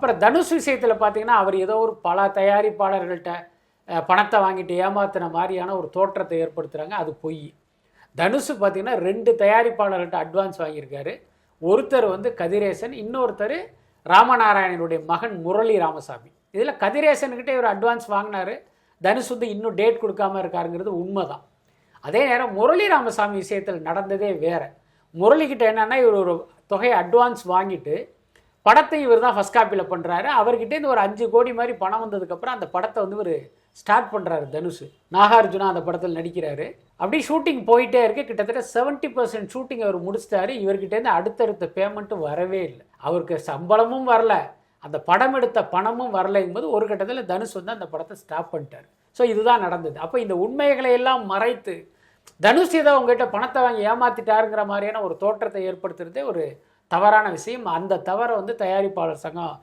அப்புறம் தனுஷ் விஷயத்தில் பார்த்தீங்கன்னா அவர் ஏதோ ஒரு பல தயாரிப்பாளர்கள்ட்ட பணத்தை வாங்கிட்டு ஏமாத்தின மாதிரியான ஒரு தோற்றத்தை ஏற்படுத்துகிறாங்க அது பொய். தனுஷ் பார்த்திங்கன்னா ரெண்டு தயாரிப்பாளர்கள்ட்ட அட்வான்ஸ் வாங்கியிருக்காரு. ஒருத்தர் வந்து கதிரேசன் இன்னொருத்தர் ராமநாராயணனுடைய மகன் முரளி ராமசாமி. இதில் கதிரேசன்கிட்ட இவர் அட்வான்ஸ் வாங்கினாரு. தனுஷ் வந்து இன்னும் டேட் கொடுக்காம இருக்காருங்கிறது உண்மை தான் அதே நேரம் முரளி ராமசாமி விஷயத்தில் நடந்ததே வேறு. முரளிக்கிட்ட என்னென்னா இவர் ஒரு தொகையை அட்வான்ஸ் வாங்கிட்டு படத்தை இவர் தான் ஃபஸ்ட் காப்பியில் பண்ணுறாரு அவர்கிட்டேருந்து ஒரு அஞ்சு கோடி மாதிரி பணம் வந்ததுக்கப்புறம் அந்த படத்தை வந்து இவர் ஸ்டார்ட் பண்ணுறாரு தனுஷ். நாகார்ஜுனா அந்த படத்தில் நடிக்கிறாரு. அப்படியே ஷூட்டிங் போயிட்டே இருக்கு. கிட்டத்தட்ட செவன்ட்டி பர்சன்ட் ஷூட்டிங் அவர் முடிச்சிட்டாரு. இவர்கிட்டேருந்து அடுத்தடுத்த பேமெண்ட்டும் வரவே இல்லை. அவருக்கு சம்பளமும் வரல. அந்த படம் எடுத்த பணமும் வரலைங்கும்போது ஒரு கட்டத்தில் தனுஷ் வந்து அந்த படத்தை ஸ்டாப் பண்ணிட்டார். ஸோ இதுதான் நடந்தது. அப்போ இந்த உண்மைகளை எல்லாம் மறைத்து தனுஷ் ஏதோ உங்ககிட்ட பணத்தை வாங்கி ஏமாத்திட்டாருங்கிற மாதிரியான ஒரு தோற்றத்தை ஏற்படுத்துறதே ஒரு தவறான விஷயம். அந்த தவறை வந்து தயாரிப்பாளர் சங்கம்